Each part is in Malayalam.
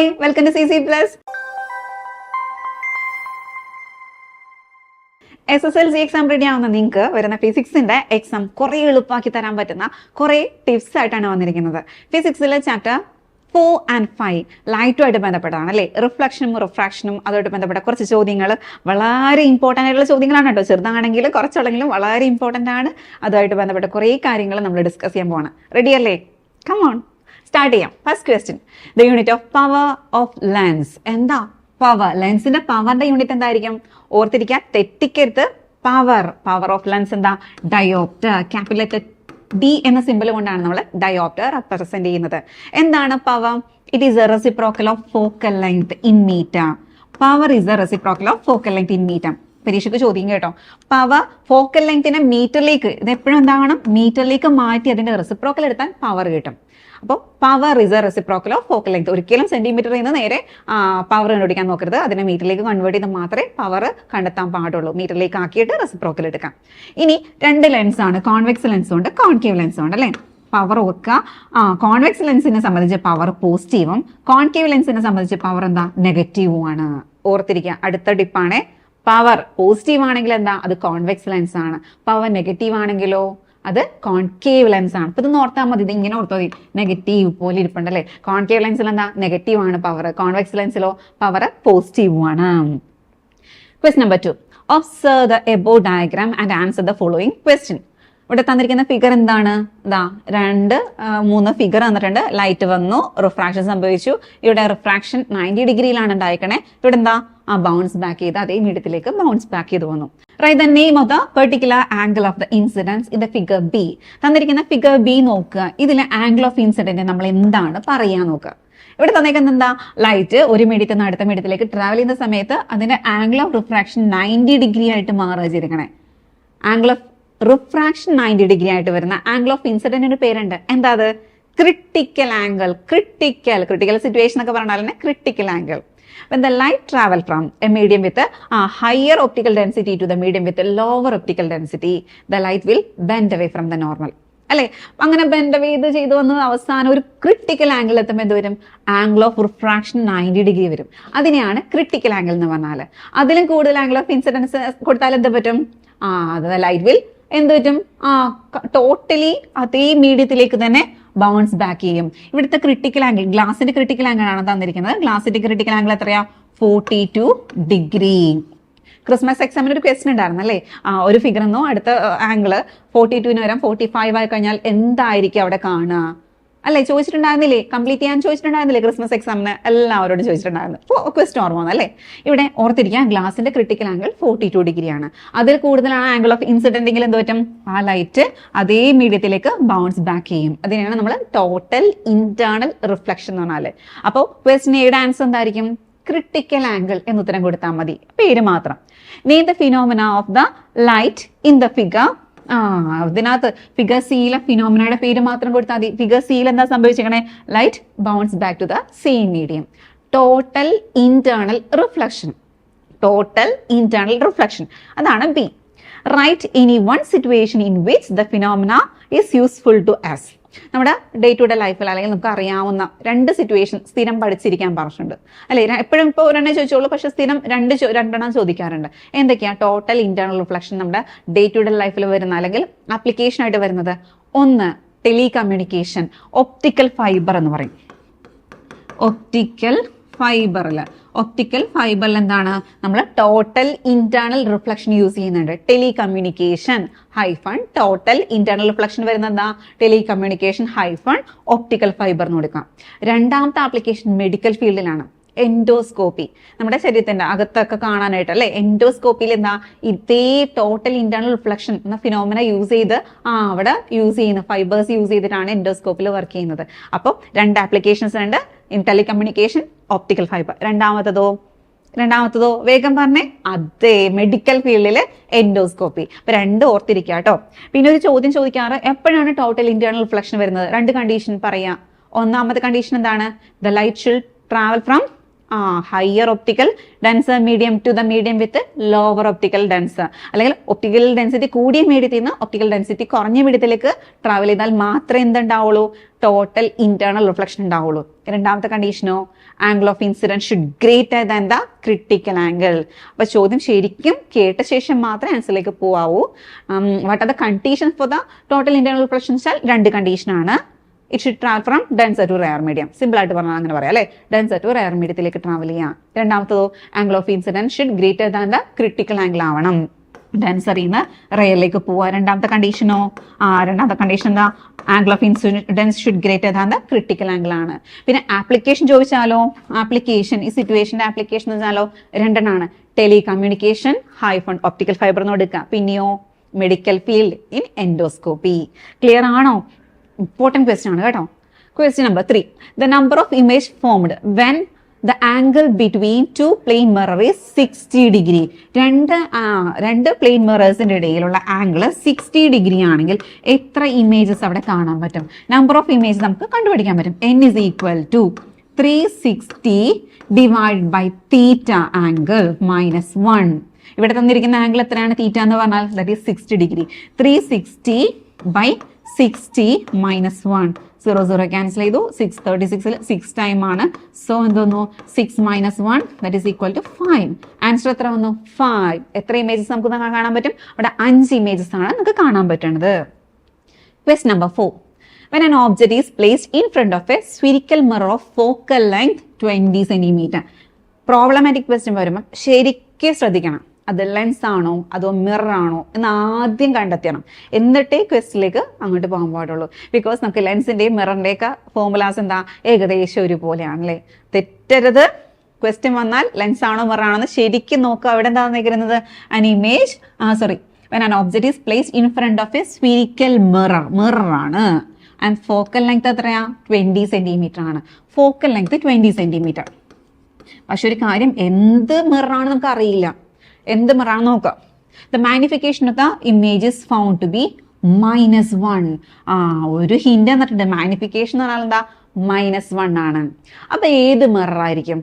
Hi welcome to C C plus S S L C exam ready ആവുന്ന നിങ്ങൾക്ക് വരുന്ന ഫിസിക്സിന്റെ എക്സാം കുറെ എളുപ്പമാക്കി തരാൻ പറ്റുന്ന കുറെ ടിപ്സ് ആയിട്ടാണ് വന്നിരിക്കുന്നത്. ഫിസിക്സിലെ ചാപ്റ്റർ ഫോർ ആൻഡ് ഫൈവ് ലൈറ്റുമായിട്ട് ബന്ധപ്പെട്ടതാണ് അല്ലേ? റിഫ്ലക്ഷനും റിഫ്രാക്ഷനും അതുമായിട്ട് ബന്ധപ്പെട്ട കുറച്ച് ചോദ്യങ്ങൾ വളരെ ഇമ്പോർട്ടന്റ് ആയിട്ടുള്ള ചോദ്യങ്ങളാണ് കേട്ടോ. ചെറുതാണെങ്കിലും കുറച്ചുള്ളെങ്കിലും വളരെ ഇമ്പോർട്ടന്റ് ആണ്. അതുമായിട്ട് ബന്ധപ്പെട്ട കുറേ കാര്യങ്ങൾ നമ്മൾ ഡിസ്കസ് ചെയ്യാൻ പോവാണ്. റെഡിയല്ലേ കമോൺ സ്റ്റാർട്ട് ചെയ്യാം. First question the unit of power of lens എന്താ? പവർ ലെൻസിന്റെ പവറിന്റെ യൂണിറ്റ് എന്തായിരിക്കും? ഓർത്തിരിക്കാൻ തെറ്റിക്കരുത്. പവർ പവർ ഓഫ് ലെൻസ് എന്താ? ഡയോപ്റ്റർ ക്യാപിറ്റൽ ഡി എന്ന സിമ്പിൾ കൊണ്ടാണ് നമ്മൾ ഡയോപ്റ്റർ റെപ്രസെന്റ് ചെയ്യുന്നത്. എന്താണ് power it is a reciprocal of focal length in metre power is a reciprocal of focal length in metre പരീക്ഷയ്ക്ക് ചോദ്യം കേട്ടോ. പവർ ഫോക്കൽ ലെങ്തിനെ മീറ്ററിലേക്ക് ഇത് എപ്പോഴും എന്താകണം മീറ്ററിലേക്ക് മാറ്റി അതിന്റെ റെസിപ്രോക്കൽ എടുത്താൽ പവർ കിട്ടും. അപ്പോൾ power is a reciprocal of focal length ഒരിക്കലും സെന്റിമീറ്ററിൽ നിന്ന് നേരെ പവർ കണ്ടുപിടിക്കാൻ നോക്കരുത്. അതിനെ മീറ്ററിലേക്ക് കൺവേർട്ട് ചെയ്ത് മാത്രമേ പവർ കണ്ടെത്താൻ പാടുള്ളൂ. മീറ്ററിലേക്ക് ആക്കിയിട്ട് റെസിപ്രോക്കൽ എടുക്കാം. ഇനി രണ്ട് ലെൻസ് ആണ്. കോൺവെക്സ് ലെൻസും ഉണ്ട് കോൺകേവ് ലെൻസും ഉണ്ട് അല്ലേ? പവർ ഓർക്കുക. കോൺവെക്സ് ലെൻസിനെ സംബന്ധിച്ച് പവർ പോസിറ്റീവും കോൺകേവ് ലെൻസിനെ സംബന്ധിച്ച് പവർ എന്താ? നെഗറ്റീവും ആണ്. ഓർത്തിരിക്കുക. അടുത്ത ടിപ്പാണ് പവർ പോസിറ്റീവ് ആണെങ്കിൽ എന്താ? അത് കോൺവെക്സ് ലെൻസ് ആണ്. പവർ നെഗറ്റീവ് ആണെങ്കിലോ? അത് കോൺകേവ് ലെൻസ് ആണ്. ഇപ്പൊ ഇത് ഓർത്താൽ മതി. ഇത് ഇങ്ങനെ ഓർത്താൽ മതി. നെഗറ്റീവ് പോലെ ഇരിപ്പുണ്ടല്ലേ? കോൺകേവ് ലെൻസിൽ എന്താ? നെഗറ്റീവ് ആണ് പവർ കോൺവെക്സ് ലെൻസിലോ പവർ പോസിറ്റീവ് ആണ്. Question number two observe the above diagram and answer the following question ഇവിടെ തന്നിരിക്കുന്ന ഫിഗർ എന്താണ്? ഇതാ രണ്ട് മൂന്ന് ഫിഗർ തന്നിട്ടുണ്ട്. ലൈറ്റ് വന്നു. റിഫ്രാക്ഷൻ സംഭവിച്ചു. ഇവിടെ റിഫ്രാക്ഷൻ നയന്റി ഡിഗ്രിയിലാണ് ഉണ്ടായിക്കണേ ഇവിടെ എന്താ? ആ ബൗൺസ് ബാക്ക് ചെയ്ത് അതേ മീഡിയത്തിലേക്ക് ബൗൺസ് ബാക്ക് ചെയ്ത് വന്നു. Write the name of the particular angle of the incidence in the figure B തന്നിരിക്കുന്ന ഫിഗർ ബി നോക്കുക. ഇതിലെ ആംഗിൾ ഓഫ് ഇൻസിഡന്റ് നമ്മൾ എന്താണ് പറയാൻ നോക്കുക. ഇവിടെ തന്നേക്കുന്നത് എന്താ? ലൈറ്റ് ഒരു മീഡിയത്തിൽ നിന്ന് അടുത്ത മീഡിയത്തിലേക്ക് ട്രാവൽ ചെയ്യുന്ന സമയത്ത് അതിന്റെ angle of refraction ninety degree ആയിട്ട് മാറുക ചെയ്തിരിക്കണേ. Angle of refraction ninety degree ആയിട്ട് വരുന്ന ആംഗിൾ ഓഫ് ഇൻസിഡന്റിന് പേരുണ്ട്. എന്താ അത്? Critical angle critical critical situation ഒക്കെ പറഞ്ഞാൽ critical angle when the light travel from a medium with a uh, higher optical density to the medium with a lower optical density the light will bend away from the അല്ലെ? അങ്ങനെ ബെൻഡ് അവേ ഇത് ചെയ്തു വന്ന് അവസാനം ഒരു ക്രിട്ടിക്കൽ ആംഗിൾ എത്തുമ്പോൾ എന്ത് വരും? Angle of refraction ninety degree വരും. അതിനെയാണ് ക്രിട്ടിക്കൽ ആംഗിൾ എന്ന് പറഞ്ഞാൽ അതിലും കൂടുതൽ ആംഗിൾ ഓഫ് ഇൻസിഡൻസ് കൊടുത്താൽ എന്ത് പറ്റും? ആ അത് ലൈറ്റ് വിൽ എന്ത് പറ്റും? ആ ടോട്ടലി അതേ മീഡിയത്തിലേക്ക് തന്നെ ബൗൺസ് ബാക്ക് ചെയ്യും. ഇവിടുത്തെ ക്രിട്ടിക്കൽ ആംഗിൾ ഗ്ലാസിന്റെ ക്രിട്ടിക്കൽ ആംഗിൾ ആണ് തന്നിരിക്കുന്നത്. ഗ്ലാസിന്റെ ക്രിട്ടിക്കൽ ആംഗിൾ എത്രയാ? ഫോർട്ടി ടു ഡിഗ്രി ക്രിസ്മസ് എക്സാമിന് ഒരു ക്വസ്റ്റൻ ഉണ്ടായിരുന്നു അല്ലേ? ആ ഒരു ഫിഗർ എന്നോ അടുത്ത ആംഗിൾ ഫോർട്ടി ടുവിന് വരാം ഫോർട്ടി ഫൈവ് ആയി കഴിഞ്ഞാൽ എന്തായിരിക്കും അവിടെ കാണുക? അല്ലേ? ചോദിച്ചിട്ടുണ്ടായിരുന്നില്ലേ? കംപ്ലീറ്റ് ചെയ്യാൻ ചോദിച്ചിട്ടുണ്ടായിരുന്നില്ലേ ക്രിസ്മസ് എക്സാമിന് എല്ലാവരോടും ചോദിച്ചിട്ടുണ്ടായിരുന്നു. ക്വസ്റ്റ് വന്നു അല്ലേ? ഇവിടെ ഓർത്തിരിക്കുക ഗ്ലാസിന്റെ ക്രിട്ടിക്കൽ ആംഗിൾ ഫോർട്ടി ടു ഡിഗ്രിയാണ്. അതിൽ കൂടുതലാണ് ആംഗിൾ ഓഫ് ഇൻസിഡന്റ് എന്ത് പറ്റും? ആ ലൈറ്റ് അതേ മീഡിയത്തിലേക്ക് ബൗൺസ് ബാക്ക് ചെയ്യും. അതിനെയാണ് നമ്മൾ ടോട്ടൽ ഇന്റേണൽ റിഫ്ലക്ഷൻ എന്ന് പറഞ്ഞാൽ അപ്പോൾ ക്വസ്റ്റിന് എയുടെ ആൻസർ എന്തായിരിക്കും? ക്രിട്ടിക്കൽ ആംഗിൾ എന്ന് ഉത്തരം കൊടുത്താൽ മതി. പേര് മാത്രം. Name the phenomena of the light in the figure ആ അതിനകത്ത് ഫിഗർ സിയിലെ ഫിനോമിനയുടെ പേര് മാത്രം കൊടുത്താൽ മതി. ഫിഗർ സീൽ എന്താ സംഭവിച്ചിരിക്കണേ light bounce back to the same medium total internal reflection total internal reflection അതാണ് B write any one situation in which the phenomena is useful to us നമ്മുടെ ഡേ ടു ഡേ ലൈഫിൽ അല്ലെങ്കിൽ നമുക്ക് അറിയാവുന്ന രണ്ട് സിറ്റുവേഷൻ സ്ഥിരം പഠിച്ചിരിക്കാൻ പറഞ്ഞിട്ടുണ്ട്. അല്ലേ? എപ്പോഴും ഇപ്പോൾ ഒരെണ്ണം ചോദിച്ചോളൂ പക്ഷെ സ്ഥിരം രണ്ട് രണ്ടെണ്ണം ചോദിക്കാറുണ്ട്. എന്തൊക്കെയാണ് ടോട്ടൽ ഇന്റേണൽ റിഫ്ലക്ഷൻ നമ്മുടെ ഡേ ടു ഡേ ലൈഫിൽ വരുന്ന അല്ലെങ്കിൽ ആപ്ലിക്കേഷൻ ആയിട്ട് വരുന്നത്? ഒന്ന് ടെലി കമ്മ്യൂണിക്കേഷൻ ഒപ്റ്റിക്കൽ ഫൈബർ എന്ന് പറയും. ഒപ്റ്റിക്കൽ ഫൈബറിൽ ഒപ്റ്റിക്കൽ ഫൈബർ എന്താണ്? നമ്മൾ ടോട്ടൽ ഇന്റേണൽ റിഫ്ലക്ഷൻ യൂസ് ചെയ്യുന്നുണ്ട്. Telecommunication hyphen total internal reflection വരുന്ന എന്താ ഹൈഫൺ ഒപ്റ്റിക്കൽ ഫൈബർ എന്ന് കൊടുക്കാം. രണ്ടാമത്തെ ആപ്ലിക്കേഷൻ മെഡിക്കൽ ഫീൽഡിലാണ് എൻഡോസ്കോപ്പി നമ്മുടെ ശരീരത്തിന്റെ അകത്തൊക്കെ കാണാനായിട്ട് അല്ലെ? എൻഡോസ്കോപ്പിയിൽ എന്താ? ഇതേ ടോട്ടൽ ഇന്റേണൽ റിഫ്ലക്ഷൻ എന്ന ഫിനോമിന യൂസ് ചെയ്ത് ആ അവിടെ യൂസ് ചെയ്യുന്ന ഫൈബേഴ്സ് യൂസ് ചെയ്തിട്ടാണ് എൻഡോസ്കോപ്പിൽ വർക്ക് ചെയ്യുന്നത്. അപ്പോൾ രണ്ട് ആപ്ലിക്കേഷൻസ് ഉണ്ട്. ഇൻ ടെലികമ്മ്യൂണിക്കേഷൻ ഓപ്റ്റിക്കൽ ഫൈബർ രണ്ടാമത്തതോ? രണ്ടാമത്തതോ? വേഗം പറഞ്ഞേ. അതെ മെഡിക്കൽ ഫീൽഡിൽ എൻഡോസ്കോപ്പി അപ്പൊ രണ്ട് ഓർത്തിരിക്കുക കേട്ടോ പിന്നെ ഒരു ചോദ്യം ചോദിക്കാറ്. എപ്പോഴാണ് ടോട്ടൽ ഇന്റേണൽ റിഫ്ലക്ഷൻ വരുന്നത്? രണ്ട് കണ്ടീഷൻ പറയാം. ഒന്നാമത്തെ കണ്ടീഷൻ എന്താണ്? The light should travel from a higher optical denser medium to the medium with lower optical denser അല്ലെങ്കിൽ ഒപ്റ്റിക്കൽ ഡെൻസിറ്റി കൂടിയ മീഡിയത്തിൽ നിന്ന് ഒപ്റ്റിക്കൽ ഡെൻസിറ്റി കുറഞ്ഞ മീഡിയത്തിലേക്ക് ട്രാവൽ ചെയ്താൽ മാത്രമേ എന്തുണ്ടാവുള്ളൂ? ടോട്ടൽ ഇന്റേണൽ റിഫ്ലക്ഷൻ ഉണ്ടാവുള്ളൂ. രണ്ടാമത്തെ കണ്ടീഷനോ angle of incidence should greater than the critical angle അപ്പൊ ചോദ്യം ശരിക്കും കേട്ട ശേഷം മാത്രമേ ആൻസറിലേക്ക് പോവാവൂ. What are the condition for the total internal reflection വെച്ചാൽ രണ്ട് കണ്ടീഷനാണ് it should travel from denser to rarer medium simple ആയിട്ട് പറഞ്ഞാൽ അങ്ങനെ പറയാം അല്ലേ? ഡെൻസർ ടു റയർ മീഡിയത്തിലേക്ക് ട്രാവൽ ചെയ്യാം. രണ്ടാമത്തതോ angle of incidence should greater than the critical angle ആവണം. ഡെൻസറിൽ നിന്ന് റെയറിലേക്ക് പോവുക. രണ്ടാമത്തെ കണ്ടീഷനോ ആ രണ്ടാമത്തെ കണ്ടീഷൻ എന്താ? Angle of incidence should greater than the critical angle ആണ്. പിന്നെ ആപ്ലിക്കേഷൻ ചോദിച്ചാലോ? ആപ്ലിക്കേഷൻ ഈ സിറ്റുവേഷന്റെ ആപ്ലിക്കേഷൻ എന്ന് വെച്ചാലോ? രണ്ടെണ്ണമാണ് telecommunication hyphen optical fibre എന്ന് എടുക്കുക. പിന്നെയോ? Medical field in endoscopy clear ആണോ? ഇമ്പോർട്ടന്റ് ക്വസ്റ്റ്യൻ ആണ് കേട്ടോ. Question number three the number of image formed when the angle between two plane mirror is sixty degree രണ്ട് രണ്ട് പ്ലെയിൻ മിറേഴ്സിന്റെ ഇടയിലുള്ള ആംഗിൾ സിക്സ്റ്റി ഡിഗ്രി ആണെങ്കിൽ എത്ര ഇമേജസ് അവിടെ കാണാൻ പറ്റും? നമ്പർ ഓഫ് ഇമേജ് നമുക്ക് കണ്ടുപിടിക്കാൻ പറ്റും. N is equal to three sixty divide by theta angle minus one ഇവിടെ തന്നിരിക്കുന്ന ആംഗിൾ എത്രയാണ്? തീറ്റ എന്ന് പറഞ്ഞാൽ that is sixty degree three sixty by sixty minus one zero zero cancel ചെയ്തു. സിക്സ് തേർട്ടി സിക്സിൽ സിക്സ് ടൈം ആണ്. സോ എന്തോന്നു? Six minus one that is equal to five answer എത്ര വന്നു? ഫൈവ് എത്ര ഇമേജസ് നമുക്ക് കാണാൻ പറ്റും? അവിടെ അഞ്ച് ഇമേജസ് ആണ് നമുക്ക് കാണാൻ പറ്റുന്നത് quest number four When an object is placed in front of a spherical mirror of focal length 20 centimeter. Problematic question വരുമ്പോൾ ശരിക്കും ശ്രദ്ധിക്കണം. അത് ലെൻസ് ആണോ? അതോ മിറർ ആണോ? എന്ന് ആദ്യം കണ്ടെത്തണം എന്നിട്ടേ ക്വസ്റ്റിലേക്ക് അങ്ങോട്ട് പോകാൻ പാടുള്ളൂ. ബിക്കോസ് നമുക്ക് ലെൻസിന്റെയും മിററിന്റെ ഒക്കെ ഫോർമുലാസ് എന്താ? ഏകദേശം ഒരുപോലെയാണ് അല്ലേ തെറ്റരുത്. ക്വസ്റ്റ്യൻ വന്നാൽ ലെൻസ് ആണോ മിറർ ആണോ എന്ന് ശരിക്കും നോക്കുക അവിടെ എന്താ നിൽക്കുന്നത് an image ah sorry when an object is place in front of a spherical mirror mirror ആണ്. ആൻഡ് ഫോക്കൽ ലെങ്ത് എത്രയാ? ട്വന്റി സെന്റിമീറ്റർ ആണ്. ഫോക്കൽ ലെങ്ത് ട്വന്റി സെന്റിമീറ്റർ പക്ഷെ ഒരു കാര്യം എന്ത് ആണെന്ന് നമുക്ക് അറിയില്ല. എന്ത് മിറർ ആണ് നോക്കാം? The magnification of the images found to be minus one ആ ഒരു ഹിൻഡ് എന്നിട്ടുണ്ട് മാഗ്നിഫിക്കേഷൻ എന്ന് പറഞ്ഞാൽ എന്താ? മൈനസ് വൺ ആണ്. അപ്പൊ ഏത് മിററായിരിക്കും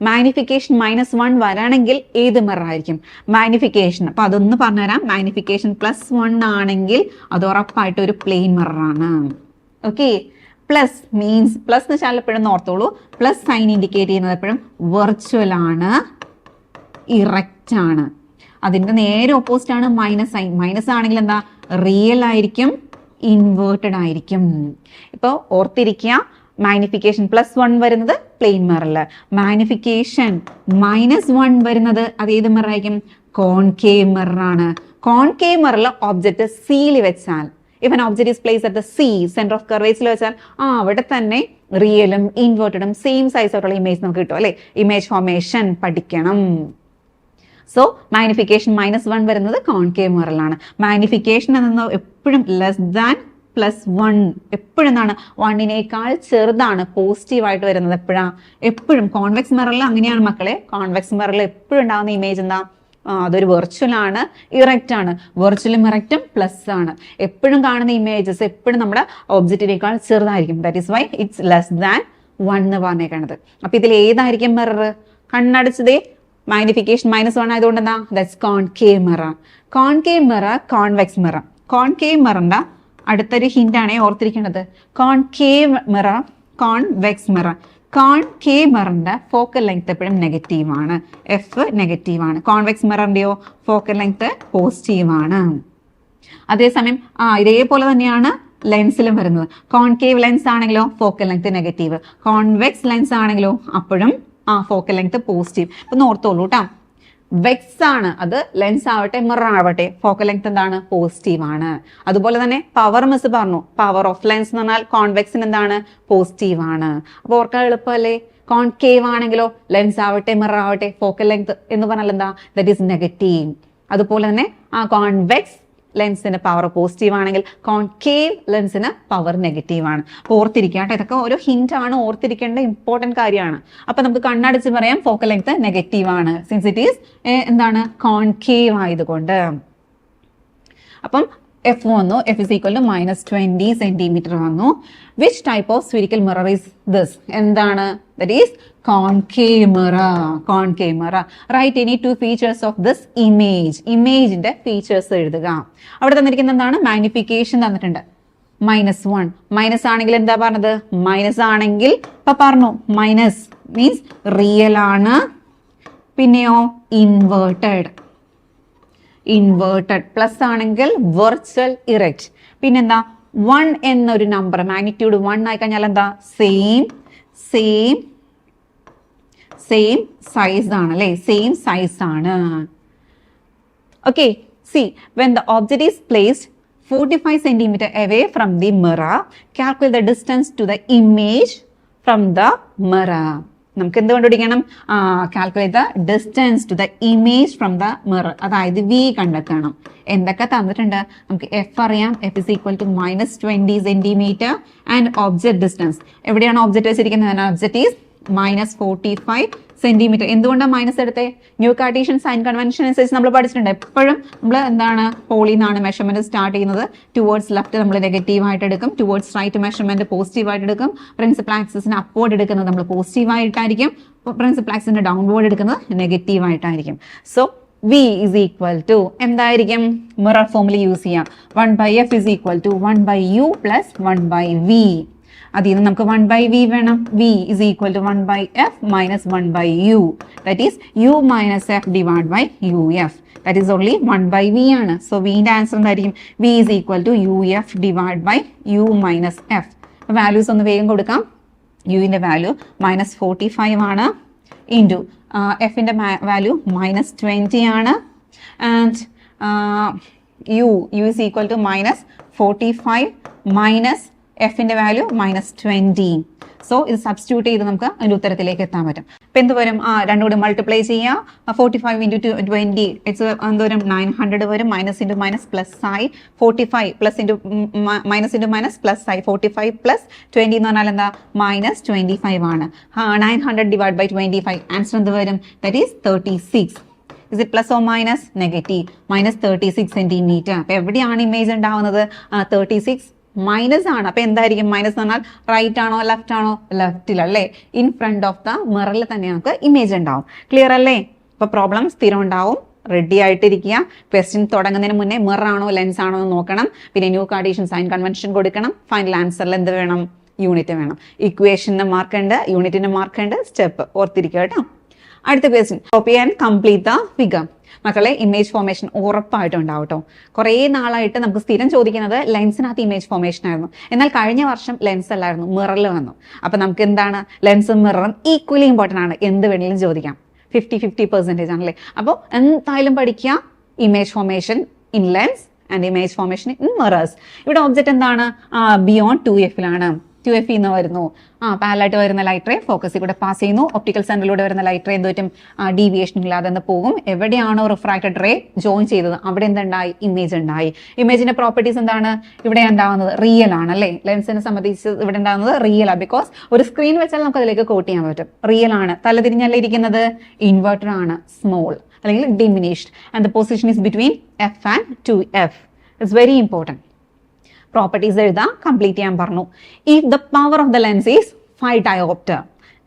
മാഗ്നിഫിക്കേഷൻ മൈനസ് വൺ വരാണെങ്കിൽ ഏത് മിററായിരിക്കും മാഗ്നിഫിക്കേഷൻ അപ്പൊ അതൊന്ന് പറഞ്ഞുതരാം. മാഗ്നിഫിക്കേഷൻ പ്ലസ് വൺ ആണെങ്കിൽ അത് ഉറപ്പായിട്ട് ഒരു പ്ലെയിൻ മിററാണ് ഓക്കെ പ്ലസ് മീൻസ് പ്ലസ് എന്ന് വെച്ചാൽ എപ്പോഴും ഓർത്തോളൂ. പ്ലസ് സൈൻ ഇൻഡിക്കേറ്റ് ചെയ്യുന്നത് എപ്പോഴും വെർച്വൽ ആണ്. ഇറക്റ്റ് ആണ്. അതിന്റെ നേരെ ഓപ്പോസിറ്റ് ആണ് മൈനസ് സൈൻ മൈനസ് ആണെങ്കിൽ എന്താ? റിയൽ ആയിരിക്കും ഇൻവേർട്ടഡ് ആയിരിക്കും. ഇപ്പോൾ ഓർത്തിരിക്കുക മാഗ്നിഫിക്കേഷൻ പ്ലസ് വൺ വരുന്നത് പ്ലെയിൻ മിററിൽ മാഗ്നിഫിക്കേഷൻ മൈനസ് വൺ വരുന്നത് അത് ഏത് മിറർ ആയിരിക്കും? കോൺകേവ് മിററാണ് കോൺകേവ് മിററിൽ ഒബ്ജക്റ്റ് സീൽ വെച്ചാൽ ഇവൻ object is place at the C centre of കർവേസിൽ വെച്ചാൽ ആ അവിടെ തന്നെ റിയലും ഇൻവേർട്ടഡും സെയിം സൈസ് ആയിട്ടുള്ള ഇമേജ് നമുക്ക് കിട്ടും അല്ലേ? ഇമേജ് ഫോർമേഷൻ പഠിക്കണം. സോ മാഗ്നിഫിക്കേഷൻ മൈനസ് വൺ വരുന്നത് കോൺകേവ് മിററിലാണ് മാഗ്നിഫിക്കേഷൻ എന്നത് എപ്പോഴും ലെസ് ദാൻ പ്ലസ് വൺ എപ്പോഴും എന്താണ് വണ്ണിനേക്കാൾ ചെറുതാണ് പോസിറ്റീവായിട്ട് വരുന്നത് എപ്പോഴാ? എപ്പോഴും കോൺവെക്സ് മിററിൽ അങ്ങനെയാണ് മക്കളെ. കോൺവെക്സ് മിററിൽ എപ്പോഴും ഉണ്ടാകുന്ന ഇമേജ് എന്താ? അതൊരു വെർച്വൽ ആണ് ഇറക്റ്റ് ആണ്. വെർച്വലും ഇറക്റ്റും പ്ലസ് ആണ്. എപ്പോഴും കാണുന്ന ഇമേജസ് എപ്പോഴും നമ്മുടെ ഓബ്ജക്റ്റിനേക്കാൾ ചെറുതായിരിക്കും. That is why it's less than one എന്ന് പറഞ്ഞേക്കണത്. അപ്പൊ ഇതിൽ ഏതായിരിക്കും മിറർ കണ്ണടച്ചതേ മാഗ്നിഫിക്കേഷൻ മൈനസ് വൺ ആയതുകൊണ്ട് എന്താ? That's concave mirror concave mirror convex mirror concave മിററിന്റെ അടുത്തൊരു ഹിന്റ് ആണേ ഓർത്തിരിക്കേണ്ടത് concave mirror convex mirror concave മിററിന്റെ focal length എപ്പോഴും നെഗറ്റീവ് ആണ്. എഫ് നെഗറ്റീവ് ആണ്. കോൺവെക്സ് മിററിന്റെയോ ഫോക്കൽ ലെങ്ത് പോസിറ്റീവ് ആണ്. അതേസമയം ആ ഇതേപോലെ തന്നെയാണ് ലെൻസിലും വരുന്നത്. കോൺകേവ് ലെൻസ് ആണെങ്കിലോ focal length negative convex lens ആണെങ്കിലോ അപ്പോഴും ആ ഫോക്കൽ ലെങ്ത് പോസിറ്റീവ് ഇപ്പൊ ഓർത്തോളൂ കേട്ടോ വെക്സ് ആണ് അത് ലെൻസ് ആവട്ടെ മിറർ ആവട്ടെ ഫോക്കൽ ലെങ്ത് എന്താണ്? പോസിറ്റീവ് ആണ്. അതുപോലെ തന്നെ പവർ മിസ് പറഞ്ഞു. പവർ ഓഫ് ലെൻസ് എന്ന് പറഞ്ഞാൽ കോൺവെക്സിന് എന്താണ്? പോസിറ്റീവ് ആണ്. അപ്പോൾ ഓർക്കാൻ എളുപ്പമല്ലേ? കോൺകേവ് ആണെങ്കിലോ ലെൻസ് ആവട്ടെ മിറർ ആവട്ടെ ഫോക്കൽ ലെങ്ത് എന്ന് പറഞ്ഞാൽ എന്താ? ദറ്റ് ഈസ് നെഗറ്റീവ് അതുപോലെ തന്നെ ആ കോൺവെക്സ് ലെൻസിന് പവർ പോസിറ്റീവ് ആണെങ്കിൽ കോൺകേവ് ലെൻസിന് പവർ നെഗറ്റീവ് ആണ്. അപ്പോൾ ഓർത്തിരിക്കുക കേട്ടോ ഇതൊക്കെ ഓരോ ഹിന്റ് ആണ് ഓർത്തിരിക്കേണ്ട ഇമ്പോർട്ടന്റ് കാര്യമാണ്. അപ്പൊ നമുക്ക് കണ്ണടച്ച് പറയാം ഫോക്കൽ ലെങ്ത് നെഗറ്റീവ് ആണ്. സിൻസ് ഇറ്റ് ഈസ് എന്താണ് കോൺകേവ് ആയതുകൊണ്ട്. അപ്പം എഫ് വന്നു F is equal to minus twenty centimetre വന്നു. Which type of spherical mirror is this എന്താണ്? That is concave mirror right any two features of this image ഇമേജിന്റെ features എഴുതുക. അവിടെ തന്നിരിക്കുന്ന എന്താണ്? മാഗ്നിഫിക്കേഷൻ തന്നിട്ടുണ്ട്. മൈനസ് വൺ മൈനസ് ആണെങ്കിൽ എന്താ പറഞ്ഞത്? മൈനസ് ആണെങ്കിൽ ഇപ്പൊ പറഞ്ഞു. മൈനസ് മീൻസ് റിയൽ ആണ്. പിന്നെയോ ഇൻവേർട്ടഡ് ഇൻവേർട്ടഡ് പ്ലസ് ആണെങ്കിൽ വെർച്വൽ ഇറക്റ്റ് പിന്നെന്താ? വൺ എന്നൊരു നമ്പർ മാഗ്നിറ്റ്യൂഡ് വൺ ആയി കഴിഞ്ഞാൽ എന്താ? സെയിം സെയിം സെയിം സൈസ് ആണ് അല്ലേ? സെയിം സൈസ് ആണ്. Okay C when the object is placed 45 centimeter away from the mirror calculate the distance to the image from the mirror. നമുക്ക് എന്ത് കണ്ടുപിടിക്കണം calculate the distance to the image from the mirror അതായത് വി കണ്ടെത്തണം. എന്തൊക്കെ തന്നിട്ടുണ്ട്? നമുക്ക് എഫ് അറിയാം. F is equal to minus twenty centimetre and object distance എവിടെയാണ് ഒബ്ജക്ട് വെച്ചിരിക്കുന്നത്? Object is minus forty five centimetre എന്തുകൊണ്ടാണ് മൈനസ് എടുത്തേ? ന്യൂ കാർട്ടീഷ്യൻ സൈൻ കൺവെൻഷൻ അനുസരിച്ച് നമ്മൾ പഠിച്ചിട്ടുണ്ട്. എപ്പോഴും നമ്മൾ എന്താണ് പോളിന്നാണ് മെഷർമെന്റ് സ്റ്റാർട്ട് ചെയ്യുന്നത്. ടുവേർഡ്സ് ലെഫ്റ്റ് നമ്മൾ നെഗറ്റീവ് ആയിട്ട് എടുക്കും. ടുവേർഡ്സ് റൈറ്റ് മെഷർമെന്റ് പോസിറ്റീവ് ആയിട്ട് എടുക്കും. പ്രിൻസിപ്പൽ ആക്സിന് അപ്വേർഡ് എടുക്കുന്നത് നമ്മൾ പോസിറ്റീവ് ആയിട്ടായിരിക്കും. പ്രിൻസിപ്പൽ ആക്സിന്റെ ഡൗൺവേർഡ് എടുക്കുന്നത് നെഗറ്റീവ് ആയിട്ടായിരിക്കും. So V is equal to എന്തായിരിക്കും? മിറർ ഫോമിൽ യൂസ് ചെയ്യാം. One by F is equal to one by U plus one by V അതിൽ നിന്ന് നമുക്ക് വൺ ബൈ വി വേണം. V is equal to one by F minus one by U that is U minus F divide by U F that is only one by V ആണ്. സോ വിന്റെ ആൻസർ എന്തായിരിക്കും? V is equal to U F divide by U minus F values ഒന്ന് വേഗം കൊടുക്കാം. യുവിന്റെ വാല്യൂ മൈനസ് ഫോർട്ടി ഫൈവ് ആണ്. ഇന്റു എഫിന്റെ വാല്യൂ മൈനസ് ട്വന്റി ആണ്. And U U is equal to minus forty five minus എഫിന്റെ വാല്യൂ മൈനസ് ട്വന്റി സോ ഇത് സബ്സ്റ്റിറ്റ്യൂട്ട് ചെയ്ത് നമുക്ക് അതിന്റെ ഉത്തരത്തിലേക്ക് എത്താൻ പറ്റും. അപ്പൊ എന്തുവരും ആ രണ്ടും കൂടി മൾട്ടിപ്ലൈ ചെയ്യുക forty five into twenty it's എന്തോരം നയൻ ഹൺഡ്രഡ് വരും? മൈനസ് ഇന്റു മൈനസ് പ്ലസ് ആയി forty five plus into minus into minus plus ആയി ഫോർട്ടി ഫൈവ് പ്ലസ് ട്വന്റി എന്ന് പറഞ്ഞാൽ എന്താ? മൈനസ് ട്വന്റി ഫൈവ് ആണ്. Nine hundred divide by twenty five answer എന്ത് വരും? That is thirty six is it plus oh minus negative minus thirty six centimetre അപ്പൊ എവിടെയാണ് ഇമേജ് ഉണ്ടാവുന്നത്? തേർട്ടി സിക്സ് മൈനസ് ആണ്. അപ്പൊ എന്തായിരിക്കും മൈനസ് എന്ന് പറഞ്ഞാൽ റൈറ്റ് ആണോ ലെഫ്റ്റ് ആണോ? ലെഫ്റ്റിൽ അല്ലേ? ഇൻ ഫ്രണ്ട് ഓഫ് ദ മിററിൽ തന്നെ നമുക്ക് ഇമേജ് ഉണ്ടാവും. ക്ലിയർ അല്ലേ? അപ്പൊ പ്രോബ്ലം സ്ഥിരം ഉണ്ടാവും. റെഡി ആയിട്ടിരിക്കുക. ക്വസ്റ്റ്യൻ തുടങ്ങുന്നതിന് മുന്നേ മിറാണോ ലെൻസ് ആണോ എന്ന് നോക്കണം. പിന്നെ ന്യൂ കാർഡീഷൻ സൈൻ കൺവെൻഷൻ കൊടുക്കണം. ഫൈനൽ ആൻസറിൽ എന്ത് വേണം? യൂണിറ്റ് വേണം. ഇക്വേഷന് മാർക്ക് ഉണ്ട്. യൂണിറ്റിന് മാർക്ക് ഉണ്ട്. സ്റ്റെപ്പ് ഓർത്തിരിക്കുക കേട്ടോ. അടുത്ത question copy and complete the figure മക്കളെ ഇമേജ് ഫോർമേഷൻ ഉറപ്പായിട്ടും ഉണ്ടാവും കേട്ടോ കുറേ നാളായിട്ട് നമുക്ക് സ്ഥിരം ചോദിക്കുന്നത് ലെൻസിനകത്ത് ഇമേജ് ഫോർമേഷൻ ആയിരുന്നു. എന്നാൽ കഴിഞ്ഞ വർഷം ലെൻസ് അല്ലായിരുന്നു മിററിൽ വന്നു. അപ്പൊ നമുക്ക് എന്താണ്? ലെൻസും മിററും ഈക്വലി ഇമ്പോർട്ടന്റ് ആണ്. എന്ത് വേണമെങ്കിലും ചോദിക്കാം. ഫിഫ്റ്റി ഫിഫ്റ്റി പെർസെന്റേജ് ആണല്ലേ? അപ്പോൾ എന്തായാലും പഠിക്കുക. Image formation in lens and image formation in mirrors ഇവിടെ ഒബ്ജക്റ്റ് എന്താണ്? ബിയോണ്ട് ടു എഫിലാണ് ടു എഫ് ഇന്ന് വരുന്നു. ആ പാലായിട്ട് വരുന്ന ലൈറ്റ് റേ ഫോക്കസിൽ കൂടെ പാസ് ചെയ്യുന്നു. ഒപ്റ്റിക്കൽ സെന്ററിലൂടെ വരുന്ന ലൈറ്റ് റേ എന്തുപറ്റും ഡീവിയേഷൻ ഇല്ലാതെ തന്നെ പോകും. എവിടെയാണോ റിഫ്രാക്റ്റഡ് റേ ജോയിൻ ചെയ്തത് അവിടെ എന്തുണ്ടായി? ഇമേജ് ഉണ്ടായി. ഇമേജിന്റെ പ്രോപ്പർട്ടീസ് എന്താണ്? ഇവിടെ ഉണ്ടാകുന്നത് റിയൽ ആണ് അല്ലേ? ലെൻസിനെ സംബന്ധിച്ച് ഇവിടെ ഉണ്ടാകുന്നത് റിയൽ ആണ് ബിക്കോസ് ഒരു സ്ക്രീൻ വെച്ചാൽ നമുക്ക് അതിലേക്ക് കോട്ട് ചെയ്യാൻ പറ്റും. റിയൽ ആണ്. തലതിരിഞ്ഞല്ലേ ഇരിക്കുന്നത്? ഇൻവേർട്ടർ ആണ്. സ്മോൾ അല്ലെങ്കിൽ diminished and the position is between F and two F it's very important properties എഴുതാം കംപ്ലീറ്റ് ചെയ്യാൻ പറഞ്ഞു. If the power of the lens is five dioptre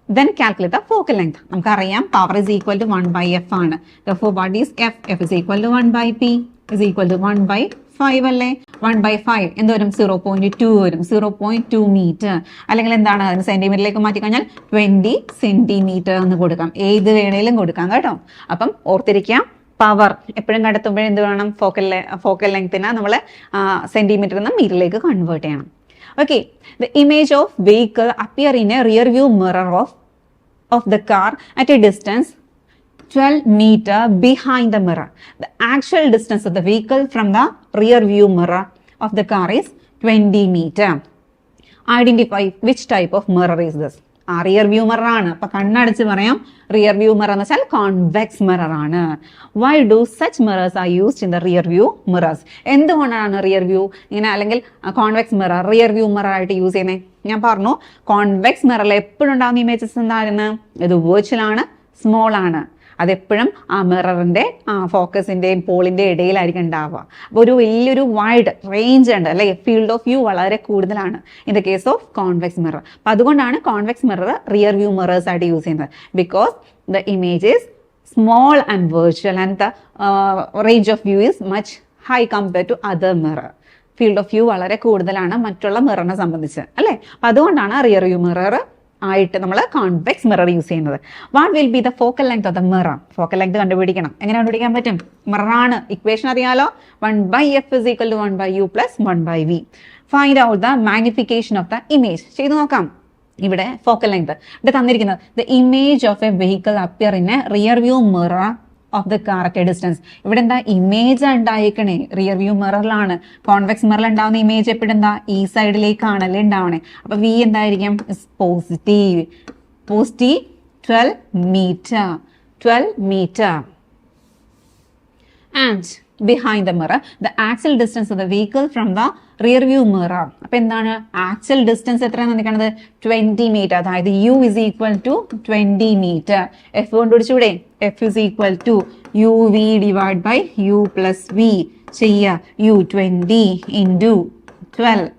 then calculate the focal length നമുക്കറിയാം power is equal to one by F ആണ്. What is F F is equal to one by P is equal to one by five അല്ലേ? വൺ ബൈ ഫൈവ് എന്ത് വരും? സീറോ പോയിന്റ് ടു വരും. സീറോ പോയിന്റ് ടു മീറ്റർ അല്ലെങ്കിൽ എന്താണ്? അതിന് സെന്റിമീറ്ററിലേക്ക് മാറ്റി കഴിഞ്ഞാൽ ട്വന്റി സെന്റിമീറ്റർ എന്ന് കൊടുക്കാം. ഏത് വേണേലും കൊടുക്കാം കേട്ടോ. അപ്പം ഓർത്തിരിക്കാം പവർ എപ്പോഴും കണ്ടെത്തുമ്പോഴും എന്ത് വേണം ഫോക്കൽ ഫോക്കൽ ലെങ്തിനെ നമ്മൾ സെന്റിമീറ്റർ നിന്ന് മീറ്ററിലേക്ക് കൺവേർട്ട് ചെയ്യണം okay the image of vehicle appear in a rear view mirror of of the car at a distance 12 meter behind the mirror. The actual distance of the vehicle from the rear view mirror of the car is 20 meter. Identify which type of mirror is this. ആ റിയർ വ്യൂ മിറർ ആണ്. അപ്പൊ കണ്ണടച്ച് പറയാം റിയർ വ്യൂ മിറർ എന്ന് വെച്ചാൽ കോൺവെക്സ് മിറർ ആണ്. Why do such mirrors are used in the rear view mirrors എന്തുകൊണ്ടാണ് റിയർ വ്യൂ ഇങ്ങനെ അല്ലെങ്കിൽ convex mirror rear view mirror ആയിട്ട് യൂസ് ചെയ്യുന്നത് ഞാൻ പറഞ്ഞു കോൺവെക്സ് മിററിൽ എപ്പോഴും ഉണ്ടാകുന്ന ഇമേജസ് എന്തായിരുന്നു ഇത് വെർച്വൽ ആണ് സ്മോൾ ആണ്. അതെപ്പോഴും ആ മിററിന്റെ ആ ഫോക്കസിന്റെയും പോളിന്റെയും ഇടയിലായിരിക്കും ഉണ്ടാവുക. അപ്പോൾ ഒരു വലിയൊരു വൈഡ് റേഞ്ച് ഉണ്ട് അല്ലെ? ഫീൽഡ് ഓഫ് വ്യൂ വളരെ കൂടുതലാണ് in the case of convex mirror അപ്പം അതുകൊണ്ടാണ് convex mirror rear view mirrors ആയിട്ട് യൂസ് ചെയ്യുന്നത്. Because the image small and virtual and the range of view is much high compare to other mirror field of view വളരെ കൂടുതലാണ് മറ്റുള്ള മിററിനെ സംബന്ധിച്ച് അല്ലേ? അപ്പോൾ അതുകൊണ്ടാണ് റിയർ വ്യൂ മിറർ ആയിട്ട് നമ്മൾ കോൺവെക്സ് മിറർ യൂസ് ചെയ്യുന്നത്. What will be the focal length of the mirror focal length കണ്ടുപിടിക്കണം. എങ്ങനെ കണ്ടുപിടിക്കാൻ പറ്റും? മിററാണ് ഇക്വേഷൻ അറിയാലോ? One by F is equal to one by U plus one by V find out the magnification of the image ചെയ്ത് നോക്കാം. ഇവിടെ ഫോക്കൽ ലെങ്ത് ഇവിടെ തന്നിരിക്കുന്നത് the image of a vehicle appear in a rear view mirror of the car ഒക്കെ ഡിസ്റ്റൻസ് ഇവിടെ എന്താ ഇമേജ് ഉണ്ടായേക്കണേ? റിയർ വ്യൂ മിററിലാണ് കോൺവെക്സ് മിററിൽ ഉണ്ടാവുന്ന ഇമേജ് എപ്പോഴും എന്താ? ഈ സൈഡിലേക്കാണല്ലേ ഉണ്ടാവണേ. അപ്പൊ വി എന്തായിരിക്കും? Positive positive twelve metre twelve metre and behind the mirror the axle distance of the vehicle from the rear view mirror അപ്പൊ എന്താണ്? ആക്സൽ ഡിസ്റ്റൻസ് എത്രയാണെന്ന് നിൽക്കുന്നത് ട്വന്റി മീറ്റർ അതായത് u is equal to twenty metre f കണ്ടുപിടിച്ചൂടെ f is equal to u v divide by u plus v ചെയ്യുക യു ട്വന്റി ഇന്റു ട്വൽവ്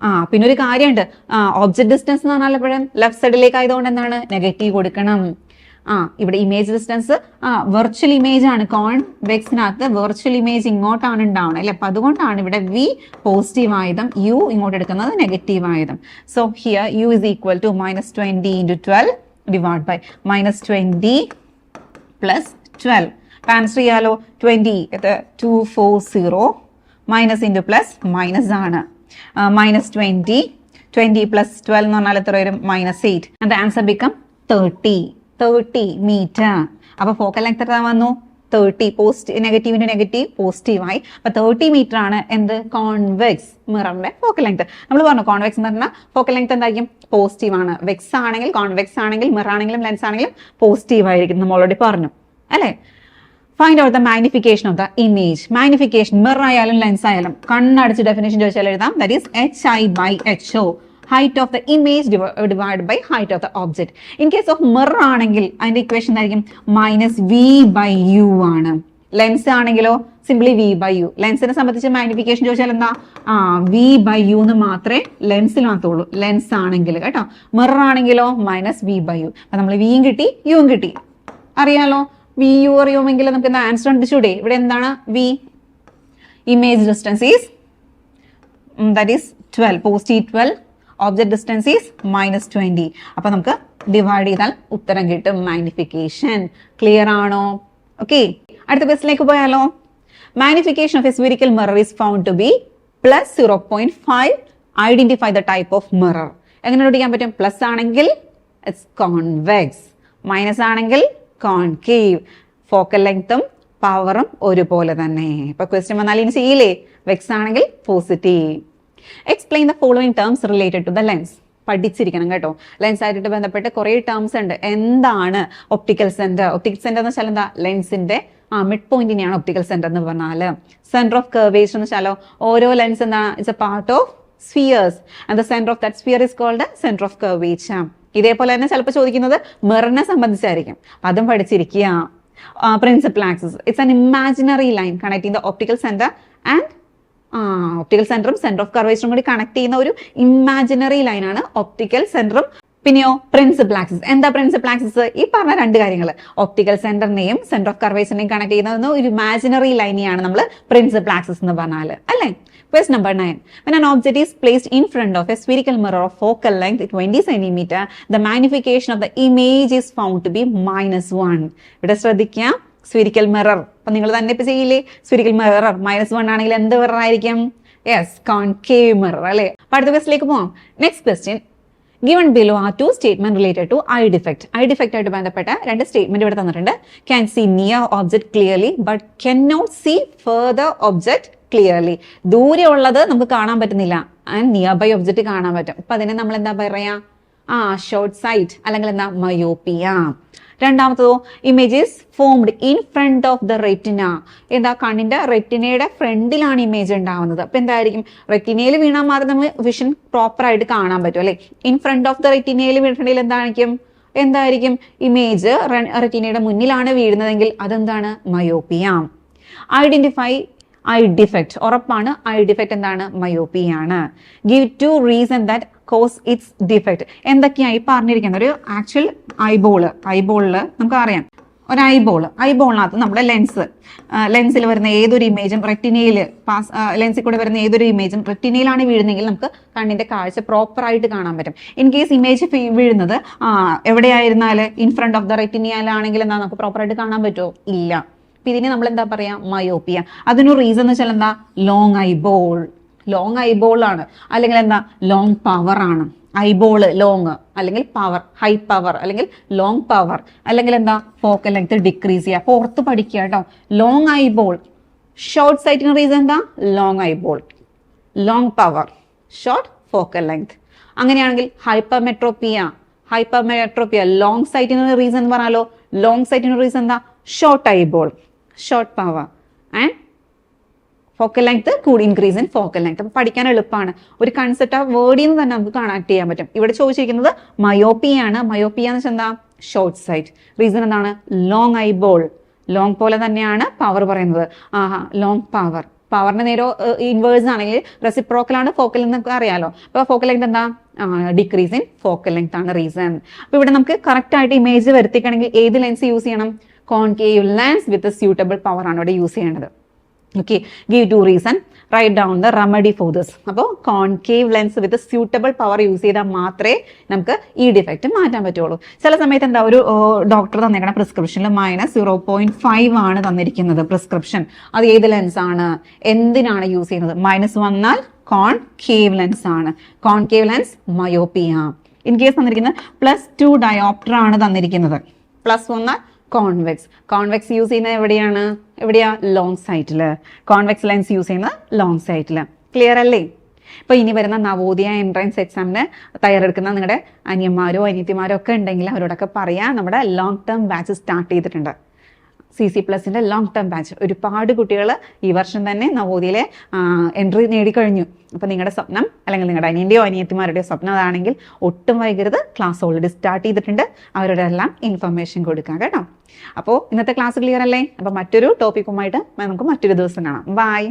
ആ പിന്നെ ഒരു കാര്യമുണ്ട് ആ ഓബ്ജക്ട് ഡിസ്റ്റൻസ് എന്ന് പറഞ്ഞാൽ എപ്പോഴും ലെഫ്റ്റ് സൈഡിലേക്ക് ആയതുകൊണ്ട് എന്താണ്? നെഗറ്റീവ് കൊടുക്കണം. ആ ഇവിടെ ഇമേജ് ഡിസ്റ്റൻസ് ആ വെർച്വൽ ഇമേജ് ആണ്. കോൺവെക്സിനകത്ത് വെർച്വൽ ഇമേജ് ഇങ്ങോട്ടാണ് ഉണ്ടാവുന്നത് അല്ലെ? അപ്പൊ അതുകൊണ്ടാണ് ഇവിടെ വി പോസിറ്റീവ് ആയതും യു ഇങ്ങോട്ട് എടുക്കുന്നത് നെഗറ്റീവ് ആയതും. So here u is equal to minus twenty into twelve divide by minus twenty plus twelve answer ചെയ്യാലോ twenty two four zero minus into plus minus ആണ്. Minus twenty twenty plus twelve എന്ന് പറഞ്ഞാൽ എത്ര വരും? Minus eight answer become thirty thirty metre അപ്പോൾ ഫോക്കൽ എത്ര വന്നു? തേർട്ടി പോസ്റ്റ് നെഗറ്റീവിന്റെ നെഗറ്റീവ് പോസിറ്റീവായി അപ്പൊ തേർട്ടി മീറ്റർ ആണ് എന്ത്? കോൺവെക്സ് മിററിന്റെ ഫോക്കൽ ലെങ്ത് നമ്മൾ പറഞ്ഞു കോൺവെക്സ് എന്ന് പറഞ്ഞാൽ ഫോക്കൽ ലെങ്ത് എന്തായിരിക്കും? പോസിറ്റീവ് ആണ്. വെക്സ് ആണെങ്കിൽ കോൺവെക്സ് ആണെങ്കിൽ മിറർ ആണെങ്കിലും ലെൻസ് ആണെങ്കിലും പോസിറ്റീവ് ആയിരിക്കും നമ്മൾ ഓൾറെഡി പറഞ്ഞു. അല്ലേ? Find out the magnification of the image magnification mirror ആയാലും ലെൻസ് ആയാലും കണ്ണടച്ച് ഡെഫിനേഷൻ ചോദിച്ചാൽ എഴുതാം. That is h i by h o height of the image divide by height of the object in case of mirror ആണെങ്കിൽ അതിന്റെ ഇക്വേഷൻ ആയിരിക്കും മൈനസ് വി ബൈ യു ആണ്. ലെൻസ് ആണെങ്കിലോ? സിംപ്ലി വി ബൈ യു ലെൻസിനെ സംബന്ധിച്ച് മാഗ്നിഫിക്കേഷൻ ചോദിച്ചാൽ എന്താ? ആ വി ബൈ യു എന്ന് മാത്രമേ ലെൻസിനകത്തുള്ളൂ ലെൻസ് ആണെങ്കിൽ കേട്ടോ. മിറർ ആണെങ്കിലോ? മൈനസ് വി ബൈ യു അപ്പൊ നമ്മൾ വിയും കിട്ടി യുവും കിട്ടി. അറിയാലോ? വി യു അറിയുമെങ്കിൽ നമുക്ക് എന്താ ആൻസർ കണ്ടിച്ചൂടെ ഇവിടെ എന്താണ് v image distance is that is twelve positive twelve object distance is minus twenty അപ്പൊ നമുക്ക് ഡിവൈഡ് ചെയ്താൽ ഉത്തരം കിട്ടും മാഗ്നിഫിക്കേഷൻ ക്ലിയർ ആണോ? ഓക്കെ അടുത്ത ക്വസ്റ്റിലേക്ക് പോയാലോ? Magnification of a mirror is found to be plus zero point five identify the type of mirror എങ്ങനെ ഓടിക്കാൻ പറ്റും? പ്ലസ് ആണെങ്കിൽ ഇറ്റ്സ് കോൺവെക്സ് മൈനസ് ആണെങ്കിൽ കോൺകേവ് ഫോക്കൽ ലെങ്ത്തും പവറും ഒരുപോലെ തന്നെ. ഇപ്പൊ ക്വസ്റ്റ്യൻ വന്നാൽ ഇനി ചെയ്യില്ലേ വെക്സ് ആണെങ്കിൽ positive explain the following terms related to the lens പഠിച്ചിരിക്കണം കേട്ടോ. ലെൻസ് ആയിട്ട് ബന്ധപ്പെട്ട് കുറേ ടേംസ് ഉണ്ട്. എന്താണ് ഒപ്റ്റിക്കൽ സെന്റർ ഒപ്റ്റിക്കൽ സെന്റർ എന്ന് വെച്ചാൽ എന്താ? ലെൻസിന്റെ ആ മിഡ് പോയിന്റിനെയാണ് ഒപ്റ്റിക്കൽ സെന്റർ എന്ന് പറഞ്ഞാൽ സെന്റർ ഓഫ് കർവേച്ചർ എന്ന് വെച്ചാലോ ഓരോ ലെൻസ് എന്താ it's a part of spheres and the centre of that sphere is called centre of curvature ഇതേപോലെ തന്നെ ചിലപ്പോൾ ചോദിക്കുന്നത് മെറിനെ സംബന്ധിച്ചായിരിക്കും. അതും പഠിച്ചിരിക്കുക. Principal axis it's an imaginary line connecting the optical centre and optical സെന്ററും സെന്റർ ഓഫ് കർവേച്ചറും കൂടി കണക്ട് ചെയ്യുന്ന ഒരു ഇമാജിനറി ലൈനാണ് ഒപ്റ്റിക്കൽ സെന്ററും പിന്നെയോ പ്രിൻസിപ്പൽ ആക്സിസ് എന്താ പ്രിൻസിപ്പൽ ആക്സിസ് ഈ പറഞ്ഞ രണ്ട് കാര്യങ്ങൾ. ഒപ്റ്റിക്കൽ സെന്ററിനെയും സെന്റർ ഓഫ് കർവേച്ചറിനെയും കണക്ട് ചെയ്യുന്ന ഒരു ഇമാജിനറി ലൈനെയാണ് നമ്മൾ പ്രിൻസിപ്പൽ ആക്സിസ് എന്ന് പറഞ്ഞാൽ അല്ലേ? Quest number nine when an object is placed in front of a spherical mirror of focal length 20 centimeter the magnification of the image is found to be minus 1 ഇവിടെ ശ്രദ്ധിക്കാം. സ്ഫിരിക്കൽ മിറർ അപ്പൊ നിങ്ങൾ തന്നെ ഇപ്പൊ ചെയ്യില്ലേ? സ്ഫിരിക്കൽ മിറർ മൈനസ് വൺ ആണെങ്കിൽ എന്ത് മിറർ ആയിരിക്കും? യെസ് കോൺകേവ് മിറർ അല്ലേ? അപ്പൊ അടുത്ത ക്വസ്റ്റിലേക്ക് പോവാം. Next question given below ah two statement related to eye defect eye defect ആയിട്ട് ബന്ധപ്പെട്ട രണ്ട് സ്റ്റേറ്റ്മെന്റ് ഇവിടെ തന്നിട്ടുണ്ട്. Can see near object clearly but can not see further object clearly ദൂരെ ഉള്ളത് നമുക്ക് കാണാൻ പറ്റുന്നില്ല. ആൻഡ് നിയർ ബൈ ഒബ്ജക്റ്റ് കാണാൻ പറ്റും. അപ്പൊ അതിനെ നമ്മൾ എന്താ പറയാ? ആ ഷോർട്ട് സൈറ്റ് അല്ലെങ്കിൽ എന്താ? Myopia രണ്ടാമത്തതോ images formed in front of the retina എന്താ കണ്ണിന്റെ റെറ്റിനയുടെ ഫ്രണ്ടിലാണ് ഇമേജ് ഉണ്ടാവുന്നത്. അപ്പൊ എന്തായിരിക്കും? റെറ്റിനയിൽ വീണാൽ മാത്രം നമ്മൾ വിഷൻ പ്രോപ്പർ ആയിട്ട് കാണാൻ പറ്റും അല്ലെ? ഇൻ ഫ്രണ്ട് ഓഫ് ദ റെറ്റിനയിൽ വീണിട്ടുണ്ടെങ്കിൽ എന്തായിരിക്കും? എന്തായിരിക്കും? ഇമേജ് റെറ്റിനയുടെ മുന്നിലാണ് വീഴുന്നതെങ്കിൽ അതെന്താണ്? മയോപ്പിയ ഐഡന്റിഫൈ ഐ ഡിഫക്റ്റ് ഉറപ്പാണ് ഐ ഡിഫക്റ്റ് എന്താണ് മയോപ്പിയാണ് give two reason that cause its defect ഈ പറഞ്ഞിരിക്കുന്നത്? ഒരു ആക്ച്വൽ ഐബോൾ ഐബോളിൽ നമുക്ക് അറിയാം ഒരു ഐബോൾ ഐബോളിനകത്ത് നമ്മുടെ ലെൻസ് ലെൻസിൽ വരുന്ന ഏതൊരു ഇമേജും റെറ്റിനയിൽ പാസ് ലെൻസിൽ കൂടെ വരുന്ന ഏതൊരു ഇമേജും റെറ്റിനയിലാണ് വീഴുന്നതെങ്കിൽ നമുക്ക് കണ്ണിന്റെ കാഴ്ച പ്രോപ്പർ ആയിട്ട് കാണാൻ പറ്റും. ഇൻ കേസ് ഇമേജ് വീഴുന്നത് എവിടെയായിരുന്നാൽ ഇൻ ഫ്രണ്ട് ഓഫ് ദ റെറ്റിനിയാലാണെങ്കിൽ എന്താ നമുക്ക് പ്രോപ്പർ ആയിട്ട് കാണാൻ പറ്റുമോ? ഇല്ല. ഇതിനെ നമ്മൾ എന്താ പറയാ? മയോപ്പിയ അതിനൊരു റീസൺ എന്ന് വെച്ചാൽ എന്താ? ലോങ് ഐബോൾ ലോങ് ഐബോൾ ആണ്. അല്ലെങ്കിൽ എന്താ? ലോങ് പവർ ആണ്. ഐബോൾ ലോങ് അല്ലെങ്കിൽ പവർ ഹൈ പവർ അല്ലെങ്കിൽ ലോങ് പവർ അല്ലെങ്കിൽ എന്താ? ഫോക്കൽ ലെങ്ത് ഡിക്രീസ് ചെയ്യുക. അപ്പോൾ ഓർത്ത് പഠിക്കുക കേട്ടോ. ലോങ് ഐബോൾ ഷോർട്ട് സൈറ്റിന് റീസൺ എന്താ? Long eyeball long power short focal length അങ്ങനെയാണെങ്കിൽ ഹൈപ്പർമെട്രോപ്പിയ ഹൈപ്പർമെട്രോപ്പിയ ലോങ് സൈറ്റിന് റീസൺ എന്ന് പറഞ്ഞാലോ? ലോങ് സൈറ്റിന് റീസൺ എന്താ? Short eyeball short power and focal length കൂടി ഇൻക്രീസ് ഇൻ ഫോക്കൽ ലെങ്ത് അപ്പോൾ പഠിക്കാൻ എളുപ്പമാണ് ഒരു കൺസെപ്റ്റ് ആ വേർഡിൽ നിന്ന് തന്നെ നമുക്ക് കണക്ട് ചെയ്യാൻ പറ്റും. ഇവിടെ ചോദിച്ചിരിക്കുന്നത് മയോപ്പിയാണ് മയോപ്പിയ എന്ന് വെച്ചാൽ എന്താ? ഷോർട്ട് സൈറ്റ് റീസൺ എന്താണ്? ലോങ് ഐബോൾ ലോങ് പോലെ തന്നെയാണ് പവർ പറയുന്നത്. ആഹാ ലോങ് പവർ പവറിന് നേരെ ഇൻവേഴ്സ് ആണെങ്കിൽ റെസിപ്രോക്കലാണ് ഫോക്കൽ എന്നൊക്കെ അറിയാലോ. അപ്പോൾ ഫോക്കൽ ലെങ്ത് എന്താ? ഡിക്രീസ് ഇൻ ഫോക്കൽ ലെങ്ത് ആണ് റീസൺ അപ്പോൾ ഇവിടെ നമുക്ക് കറക്റ്റ് ആയിട്ട് ഇമേജ് വരുത്തിക്കണമെങ്കിൽ ഏത് ലെൻസ് യൂസ് ചെയ്യണം? Concave lens with suitable power ആണ് ഇവിടെ യൂസ് ചെയ്യേണ്ടത്. Okay give two reason write down the remedy for this അപ്പോൾ concave lens with suitable power use ചെയ്താൽ മാത്രമേ നമുക്ക് ഈ ഡിഫക്റ്റ് മാറ്റാൻ പറ്റുള്ളൂ. ചില സമയത്ത് എന്താ ഒരു ഡോക്ടർ തന്നേക്കണ പ്രിസ്ക്രിപ്ഷനിൽ മൈനസ് സീറോ പോയിന്റ് ഫൈവ് ആണ് തന്നിരിക്കുന്നത് പ്രിസ്ക്രിപ്ഷൻ അത് ഏത് ലെൻസ് ആണ്? എന്തിനാണ് യൂസ് ചെയ്യുന്നത്? മൈനസ് വന്നാൽ കോൺകേവ് ലെൻസ് ആണ്. Concave lens myopia in case തന്നിരിക്കുന്നത് പ്ലസ് ടു ഡയോപ്റ്റർ ആണ് തന്നിരിക്കുന്നത്. പ്ലസ് വന്നാൽ കോൺവെക്സ് കോൺവെക്സ് യൂസ് ചെയ്യുന്നത് എവിടെയാണ്? എവിടെയാ? ലോങ് സൈറ്റിൽ കോൺവെക്സ് ലെൻസ് യൂസ് ചെയ്യുന്നത് ലോങ് സൈറ്റിൽ ക്ലിയർ അല്ലേ? ഇപ്പോൾ ഇനി വരുന്ന നവോദയ എൻട്രൻസ് എക്സാമിന് തയ്യാറെടുക്കുന്ന നിങ്ങളുടെ അനിയന്മാരോ അനിയത്തിമാരോ ഒക്കെ ഉണ്ടെങ്കിൽ അവരോടൊക്കെ പറയാം. നമ്മുടെ ലോങ് ടേം ബാച്ച് സ്റ്റാർട്ട് ചെയ്തിട്ടുണ്ട്. സി സി പ്ലസിന്റെ ലോങ് ടേം ബാച്ച് ഒരുപാട് കുട്ടികൾ ഈ വർഷം തന്നെ നവോദിയിലെ എൻട്രി നേടിക്കഴിഞ്ഞു അപ്പോൾ നിങ്ങളുടെ സ്വപ്നം അല്ലെങ്കിൽ നിങ്ങളുടെ അനിയന്റെയോ അനിയത്തിമാരുടെയോ സ്വപ്നം അതാണെങ്കിൽ ഒട്ടും വൈകരുത്. ക്ലാസ് ഓൾറെഡി സ്റ്റാർട്ട് ചെയ്തിട്ടുണ്ട്. അവരുടെ എല്ലാം ഇൻഫർമേഷൻ കൊടുക്കാം കേട്ടോ. അപ്പോൾ ഇന്നത്തെ ക്ലാസ് ക്ലിയർ അല്ലേ? അപ്പോൾ മറ്റൊരു ടോപ്പിക്കുമായിട്ട് നമുക്ക് മറ്റൊരു ദിവസം കാണാം. ബൈ